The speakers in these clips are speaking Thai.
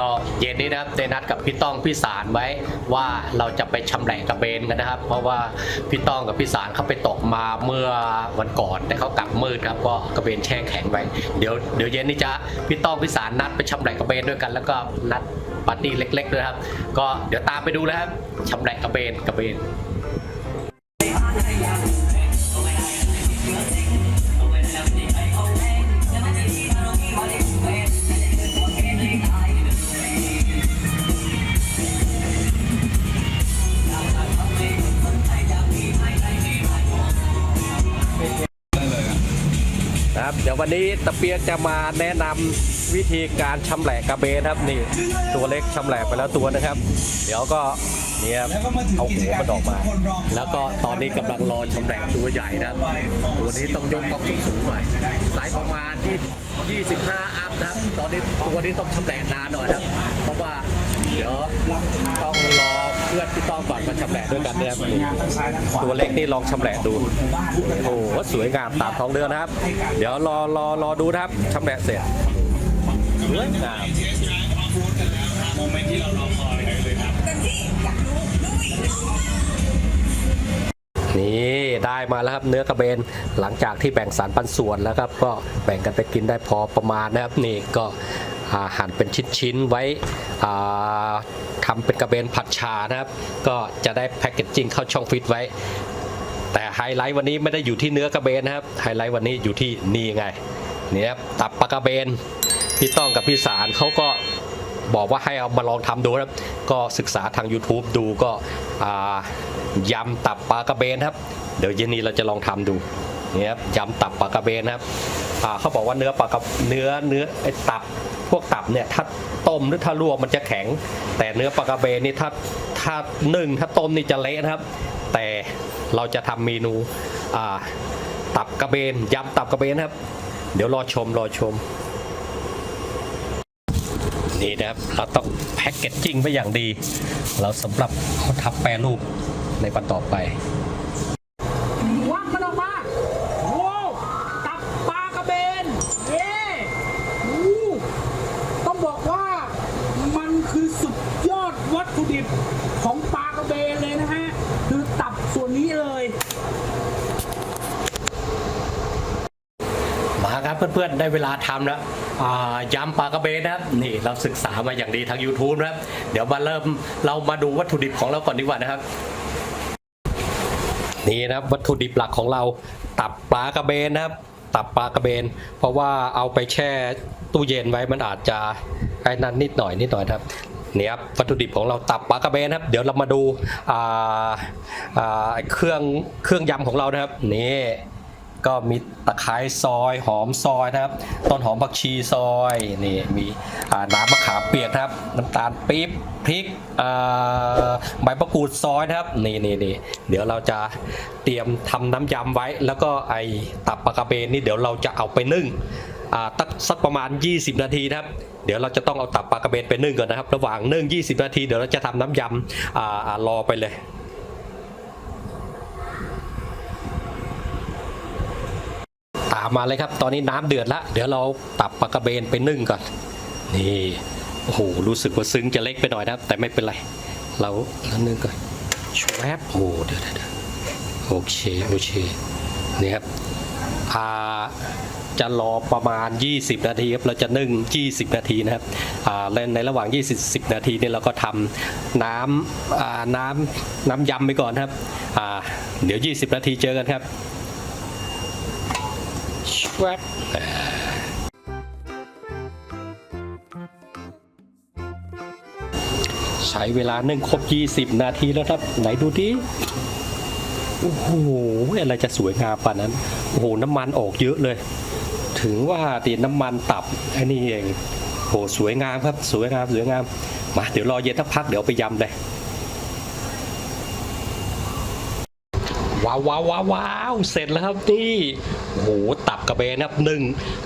ก็เย็นนี้นะครับได้นัดกับพี่ต้องพี่สารไว้ว่าเราจะไปชำแหละกระเบนกันนะครับ เพราะว่าพี่ต้องกับพี่สารเขาไปตกมาเมื่อวันก่อนแต่เขากลับมืดครับก็กระเบนแช่แข็งไว้เดี๋ยวเดี๋ยวเย็นนี้จะพี่ต้องพี่สารนัดไปชำแหละกระเบนด้วยกัน แล้วก็นัดปาร์ตี้เล็ก ๆ ด้วยครับ ก็เดี๋ยวตามไปดูนะครับชำแหละกระเบนกระเบน เดี๋ยววันนี้ตะเปียกจะมาแนะนำวิธีการชำแหละกระเบนครับนี่ ตัวเล็กชำแหละไปแล้วตัวนะครับ เดี๋ยวก็เนี่ยเอาหัวมันออกมา แล้วก็ตอนนี้กำลังรอชำแหละตัวใหญ่นะตัวนี้ต้องยกต้องสูงหน่อยสายประมาณที่ 25 อัพนะตอนนี้ตัวนี้ต้องชำแหละนานหน่อยนะครับเพราะว่า เดี๋ยวต้องรอเพื่อนที่ต้องก่อนมาชำแหละด้วยกันเนี่ยครับตัวเล็กนี่ลองชำแหละดู โอ้โหสวยงามตามท้องเรือนะครับ เดี๋ยวรอรอรอดูนะครับชำแหละเสร็จสวยงามนี่ได้มาแล้วครับเนื้อกระเบนหลังจากที่แบ่งสารปันส่วนแล้วครับ ก็แบ่งกันไปกินได้พอประมาณนะครับนี่ก็ หั่นเป็นชิ้นๆไว้ทำเป็นกระเบนผัดชานะครับ ก็จะได้แพ็กเกจจิ้งเข้าช่องฟิตไว้ แต่ไฮไลท์วันนี้ไม่ได้อยู่ที่เนื้อกระเบนนะครับไฮไลท์วันนี้อยู่ที่นี่ไงนี่ครับตับปลากระเบนพี่ต้องกับพี่สารเขาก็บอกว่าให้เอามาลองทำดูครับก็ศึกษาทาง YouTube ดูก็ยำตับปลากระเบนครับ เดี๋ยวเย็นนี้เราจะลองทำดูนี่ครับยำตับปลากระเบนครับ เขาบอกว่าเนื้อปลากระเนื้อเนื้อไอ้ตับพวกตับเนี่ยถ้าต้มหรือถ้าลวกมันจะแข็ง แต่เนื้อปลากระเบนนี่ถ้าถ้านึ่งถ้าต้มนี่จะเละนะครับ แต่เราจะทำเมนูอ่าตับกระเบนยำตับกระเบนนะครับ เดี๋ยวรอชมรอชมนี่นะครับเราต้องแพ็กเกจจิ้งไว้อย่างดี เราสำหรับเขาทับแปรรูปในวันต่อไป วางมันออกมาโว้วตับปลากระเบน เย้อู้ต้องบอกว่ามันคือสุดยอดวัตถุดิบของปลากระเบนเลยนะฮะ คือตับส่วนนี้เลย มาครับเพื่อนๆ ได้เวลาทำแล้วยำปลากระเบนนะครับนี่เราศึกษามาอย่างดีทาง YouTube นะครับ เดี๋ยวมาเริ่มเรามาดูวัตถุดิบของเราก่อนดีกว่านะครับนี่นะครับวัตถุดิบหลักของเราตับปลากระเบนนะครับ ตับปลากระเบน เพราะว่าเอาไปแช่ตู้เย็นไว้มันอาจจะไอ้นั้นนิดหน่อยนิดหน่อยครับเนี่ยครับวัตถุดิบของเราตับปลากระเบนครับ เดี๋ยวเรามาดูเครื่องเครื่องยำของเรานะครับนี่ ก็มีตะไคร้ซอยหอมซอยนะครับ ต้นหอมผักชีซอยนี่มีน้ำมะขามเปียกครับน้ำตาลปี๊บพริกใบมะกรูดซอยนะครับนี่นี่นี่เดี๋ยวเราจะเตรียมทำน้ำยำไว้ แล้วก็ไอตับปลากระเบนนี่เดี๋ยวเราจะเอาไปนึ่งอ่าตักสักประมาณ 20 นาทีนะครับ เดี๋ยวเราจะต้องเอาตับปลากระเบนไปนึ่งก่อนนะครับ ระหว่างนึ่ง 20 นาที เดี๋ยวเราจะทำน้ำยำอ่าอ่ารอไปเลย ตามมาเลยครับ ตอนนี้น้ำเดือดแล้วเดี๋ยวเราตับปลากระเบนไปนึ่งก่อน นี่โอ้โหรู้สึกว่าซึ้งจะเล็กไปหน่อยนะแต่ไม่เป็นไร เราเรานึ่งก่อนชวบโอ้เดี๋ยวเดี๋ยวเดี๋ยวโอเคโอเคนี่ครับอ่าจะรอประมาณ 20 นาทีครับ เราจะนึ่ง 20 นาทีนะครับในระหว่าง 20 นาทีเนี่ยเราก็ทำน้ำน้ำน้ำยำไปก่อนครับ เดี๋ยว 20 นาทีเจอกันครับ ชวบใช้เวลานึ่งครบ 20 นาทีแล้วครับ ไหนดูดิโอ้โหอะไรจะสวยงามป่านนั้น โอ้โห น้ำมันออกเยอะเลย ถึงว่าตีน้ำมันตับไอ้นี่เองโหสวยงามครับ สวยงามสวยงาม มาเดี๋ยวรอเย็นสักพักเดี๋ยวไปยำเลยว้าวว้าวว้าวเสร็จแล้วครับนี่ โอ้โหตับกระเบนนะครับหนึ่ง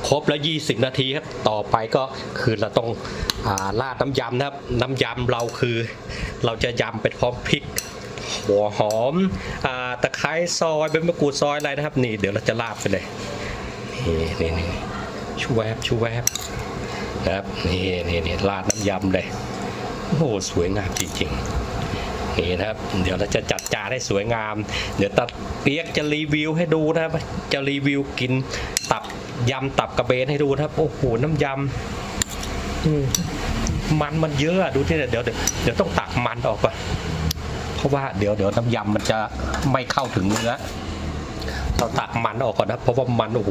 ครบแล้ว 20 นาทีครับ ต่อไปก็คือเราต้องอาราดน้ำยำนะครับ น้ำยำเราคือ เราจะยำเป็นพร้อมพริกหัวหอมอาตะไคร้ซอยเป็นมะกรูดซอยอะไรนะครับนี่เดี๋ยวเราจะราดไปเลยนี่นี่นี่ชูแวบชูแวบนะครับนี่นี่นี่ราดน้ำยำเลยโอ้โหสวยงามจริงๆ นี่นะครับ เดี๋ยวเราจะจัดจานให้สวยงาม เดี๋ยวตัดเปียกจะรีวิวให้ดูนะครับ จะรีวิวกินตับยำตับกระเบนให้ดูนะครับ โอ้โหน้ำยำมันมันเยอะอะดูที่เดี๋ยวเดี๋ยวเดี๋ยวต้องตักมันออกก่อนเพราะว่าเดี๋ยวเดี๋ยวน้ำยำมันจะไม่เข้าถึงเนื้อเราตักมันออกก่อนนะเพราะว่ามันโอ้โห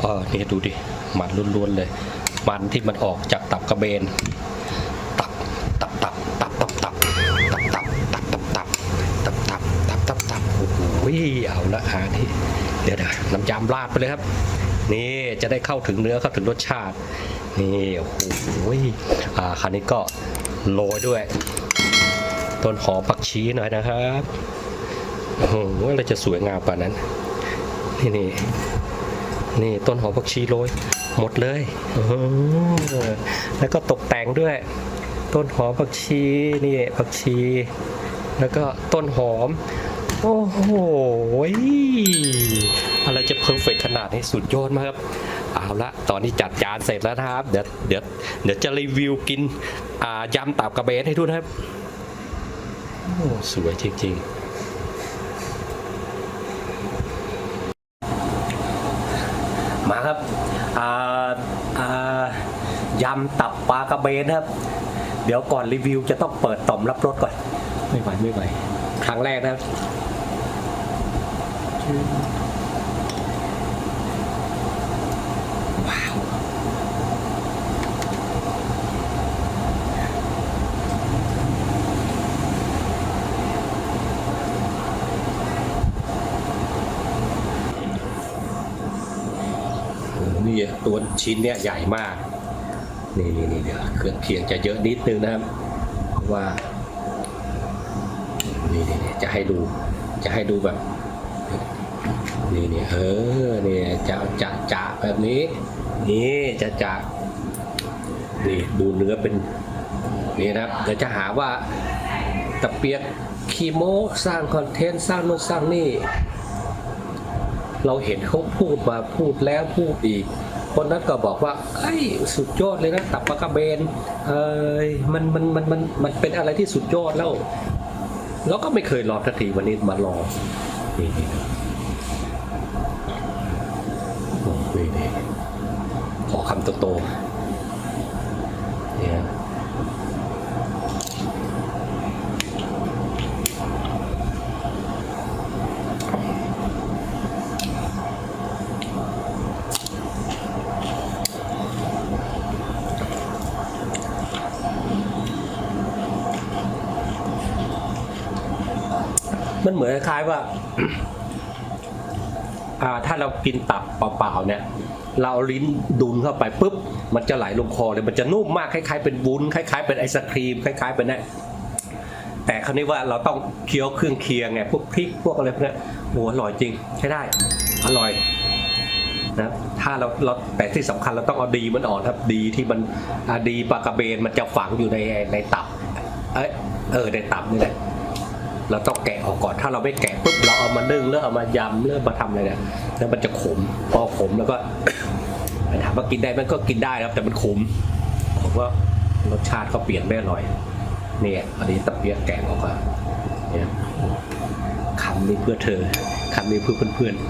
เออนี่ดูดิมันล้วนๆเลย มันที่มันออกจากตับกระเบน ยำราดไปเลยครับ นี่จะได้เข้าถึงเนื้อเข้าถึงรสชาติ นี่โอ้โหอ่าคราวนี้ก็โรยด้วยต้นหอมผักชีหน่อยนะครับโอ้โหอะไรจะสวยงามป่านั้น นี่นี่นี่ต้นหอมผักชีโรยหมดเลยแล้วก็ตกแต่งด้วย ต้นหอมผักชีนี่ผักชี แล้วก็ต้นหอม โอ้โห อะไรจะเพอร์เฟกขนาดนี้สุดยอดมากครับ เอาละตอนนี้จัดจานเสร็จแล้วนะครับ เดี๋ยวเดี๋ยวเดี๋ยวจะรีวิวกินอ่ายำตับกระเบนให้ดูนะครับโอ้สวยจริงๆมาครับอ่าอ่ายำตับปลากระเบนครับ เดี๋ยวก่อนรีวิวจะต้องเปิดต่อมรับรสก่อน ไม่ไหวไม่ไหว ครั้งแรกนะครับ ว้าว โอ้โห นี่ตัวชิ้นเนี่ยใหญ่มาก นี่นี่นี่เดี๋ยวเครื่องเคียงจะเยอะนิดนึงนะครับ เพราะว่า นี่นี่จะให้ดู จะให้ดูแบบ นี่นี่เออเนี่ยจะจะจะแบบนี้ นี่จะจะนี่ดูเนื้อเป็น นี่นะครับ เดี๋ยวจะหาว่าตะเปียกคีโมสร้างคอนเทนต์สร้างโน่นสร้างนี่ เราเห็นเขาพูดมาพูดแล้วพูดอีก คนนั้นก็บอกว่าไอ้สุดยอดเลยนะตับปลากระเบนเอยมันมันมันมันมันเป็นอะไรที่สุดยอดแล้วเราก็ไม่เคยลองสักทีวันนี้มาลองนี่นี่นะโอ้นี่นี่ขอคำโตๆเนี่ย มันเหมือนคล้ายว่าถ้าเรากินตับเปล่าๆเนี่ย เราลิ้นดุนเข้าไปปุ๊บ มันจะไหลลงคอเลยมันจะนุ่มมากคล้ายๆเป็นวุ้นคล้ายๆเป็นไอศครีมคล้ายๆเป็นนั่นแต่คราวนี้ว่าเราต้องเคี้ยวเครื่องเคียงไงพวกพริกพวกอะไรพวกเนี้ยโอ้อร่อยจริงใช้ได้ อร่อยนะถ้าเราเราแต่ที่สำคัญเราต้องเอาดีมันออกครับดีที่มันอดีปลากระเบนมันจะฝังอยู่ในในตับเอยเออในตับนี่แหละ เราต้องแกะออกก่อน ถ้าเราไม่แกะปุ๊บเราเอามานึ่งแล้วเอามายำเริ่มมาทำอะไรเนี่ยแล้วมันจะขม พอขมแล้วก็ถามว่ากินได้มันก็กินได้ครับ แต่มันขมผมว่ารสชาติเขาเปลี่ยนไม่อร่อยเนี่ยอันนี้ตะเพียกแกะออกมาเนี่ยคำนี้เพื่อเธอคำนี้เพื่อเพื่อนๆ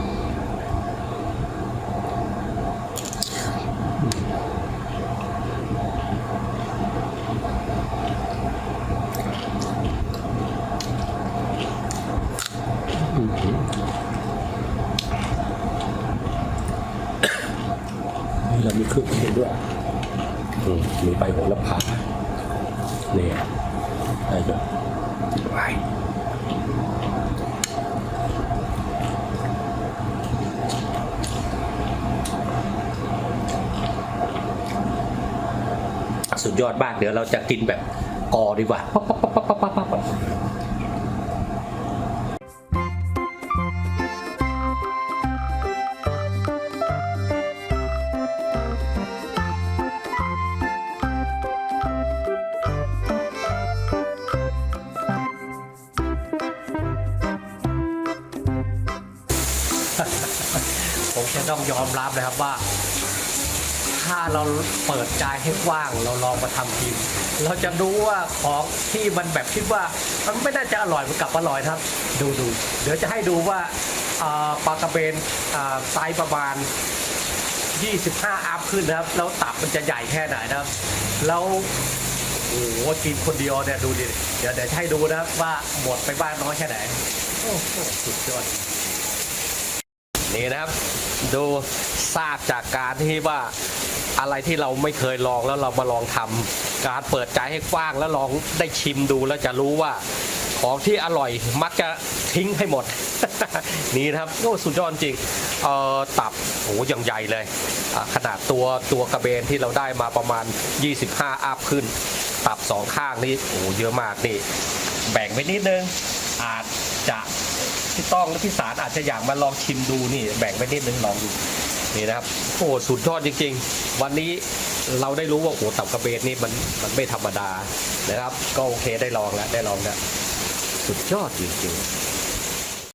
อื้อหือนี่เรามีเครื่องเคียง ด้วยอืมมีใบโหระพาเนี่ยได้ด้วยไปสุดยอดมากเดี๋ยวเราจะกินแบบกอดีกว่าปั๊บปั๊บปั๊บปั๊บปั๊บ จะต้องยอมรับนะครับว่า ถ้าเราเปิดใจให้กว้างเราลองมาทำกิน เราจะรู้ว่าของที่มันแบบคิดว่า มันไม่น่าจะอร่อยมันกลับอร่อยครับ ดูดูเดี๋ยวจะให้ดูว่าปลากระเบนอ่าไซส์ประมาณ 25 อัพขึ้นนะครับ แล้วตับมันจะใหญ่แค่ไหนนะครับ แล้วโอ้โหกินคนเดียวเนี่ยดูดิ เดี๋ยวเดี๋ยวจะให้ดูนะครับว่าหมดไปบ้างน้อยแค่ไหน โอ้โหสุดยอด นี่นะครับ ดูทราบจากการที่ว่าอะไรที่เราไม่เคยลองแล้วเรามาลองทำการเปิดใจให้กว้างแล้วลองได้ชิมดูแล้วจะรู้ว่าของที่อร่อยมักจะทิ้งให้หมด นี่นะครับโอ้สุดยอดจริงเอ่อตับโอ้ยังใหญ่เลย ขนาดตัวตัวกระเบนที่เราได้มาประมาณ 25อัพขึ้น ตับสองข้างนี่โอ้เยอะมากนี่ แบ่งไปนิดนึง อาจจะพี่ต้องและพี่สารอาจจะอยากมาลองชิมดูนี่ แบ่งไปนิดนึงลองดูนี่นะครับโอ้สุดยอดจริง ๆ วันนี้เราได้รู้ว่าโอ้ตับกระเบนนี่มันมันไม่ธรรมดานะครับ ก็โอเคได้ลองแล้วได้ลองแล้วสุดยอดจริงๆ